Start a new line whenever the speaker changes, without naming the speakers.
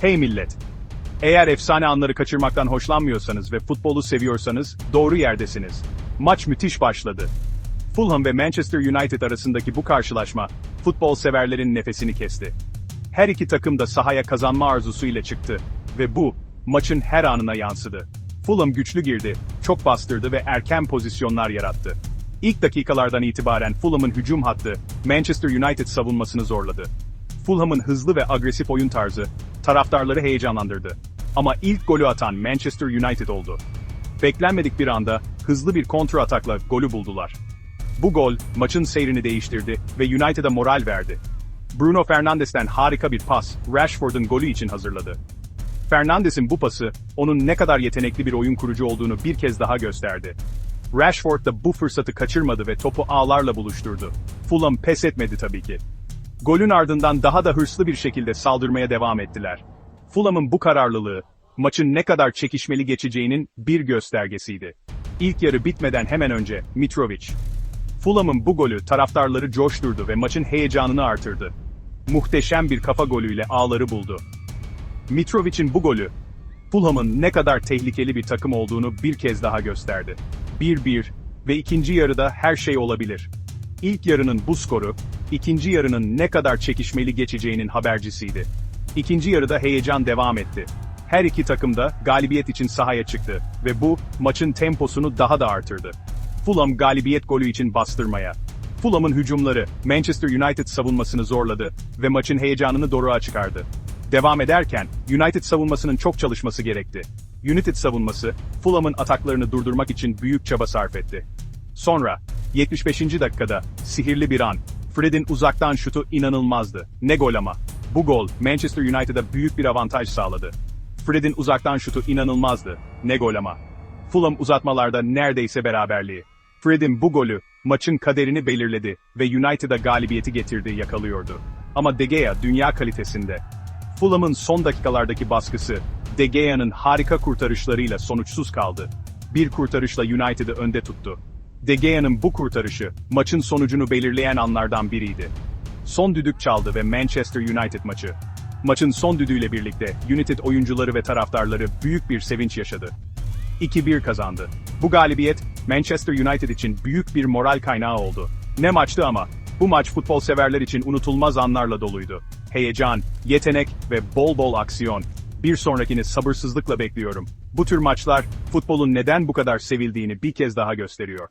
Hey millet! Eğer efsane anları kaçırmaktan hoşlanmıyorsanız ve futbolu seviyorsanız doğru yerdesiniz. Maç müthiş başladı. Fulham ve Manchester United arasındaki bu karşılaşma futbol severlerin nefesini kesti. Her iki takım da sahaya kazanma arzusu ile çıktı ve bu maçın her anına yansıdı. Fulham güçlü girdi, çok bastırdı ve erken pozisyonlar yarattı. İlk dakikalardan itibaren Fulham'ın hücum hattı Manchester United savunmasını zorladı. Fulham'ın hızlı ve agresif oyun tarzı taraftarları heyecanlandırdı. Ama ilk golü atan Manchester United oldu. Beklenmedik bir anda hızlı bir kontra atakla golü buldular. Bu gol maçın seyrini değiştirdi ve United'a moral verdi. Bruno Fernandes'ten harika bir pas Rashford'un golü için hazırladı. Fernandes'in bu pası onun ne kadar yetenekli bir oyun kurucu olduğunu bir kez daha gösterdi. Rashford da bu fırsatı kaçırmadı ve topu ağlarla buluşturdu. Fulham pes etmedi tabii ki. Golün ardından daha da hırslı bir şekilde saldırmaya devam ettiler. Fulham'ın bu kararlılığı, maçın ne kadar çekişmeli geçeceğinin bir göstergesiydi. İlk yarı bitmeden hemen önce Mitrovic. Fulham'ın bu golü taraftarları coşturdu ve maçın heyecanını artırdı. Muhteşem bir kafa golüyle ağları buldu. Mitrovic'in bu golü, Fulham'ın ne kadar tehlikeli bir takım olduğunu bir kez daha gösterdi. 1-1 ve ikinci yarıda her şey olabilir. İlk yarının bu skoru, ikinci yarının ne kadar çekişmeli geçeceğinin habercisiydi. İkinci yarıda heyecan devam etti. Her iki takım da galibiyet için sahaya çıktı ve bu maçın temposunu daha da artırdı. Fulham galibiyet golü için bastırmaya. Fulham'ın hücumları Manchester United savunmasını zorladı ve maçın heyecanını doruğa çıkardı. Devam ederken United savunmasının çok çalışması gerekti. United savunması Fulham'ın ataklarını durdurmak için büyük çaba sarf etti. Sonra 75. dakikada sihirli bir an. Fred'in uzaktan şutu inanılmazdı. Ne gol ama. Bu gol Manchester United'a büyük bir avantaj sağladı. Fred'in uzaktan şutu inanılmazdı. Ne gol ama. Fulham uzatmalarda neredeyse beraberliği. Fred'in bu golü maçın kaderini belirledi ve United'a galibiyeti getirdiği yakalıyordu. Ama De Gea dünya kalitesinde. Fulham'ın son dakikalardaki baskısı, De Gea'nın harika kurtarışlarıyla sonuçsuz kaldı. Bir kurtarışla United'ı önde tuttu. De Gea'nın bu kurtarışı, maçın sonucunu belirleyen anlardan biriydi. Son düdük çaldı ve Manchester United maçı. Maçın son düdüğüyle birlikte United oyuncuları ve taraftarları büyük bir sevinç yaşadı. 2-1 kazandı. Bu galibiyet Manchester United için büyük bir moral kaynağı oldu. Ne maçtı ama. Bu maç futbol severler için unutulmaz anlarla doluydu. Heyecan, yetenek ve bol bol aksiyon. Bir sonrakini sabırsızlıkla bekliyorum. Bu tür maçlar futbolun neden bu kadar sevildiğini bir kez daha gösteriyor.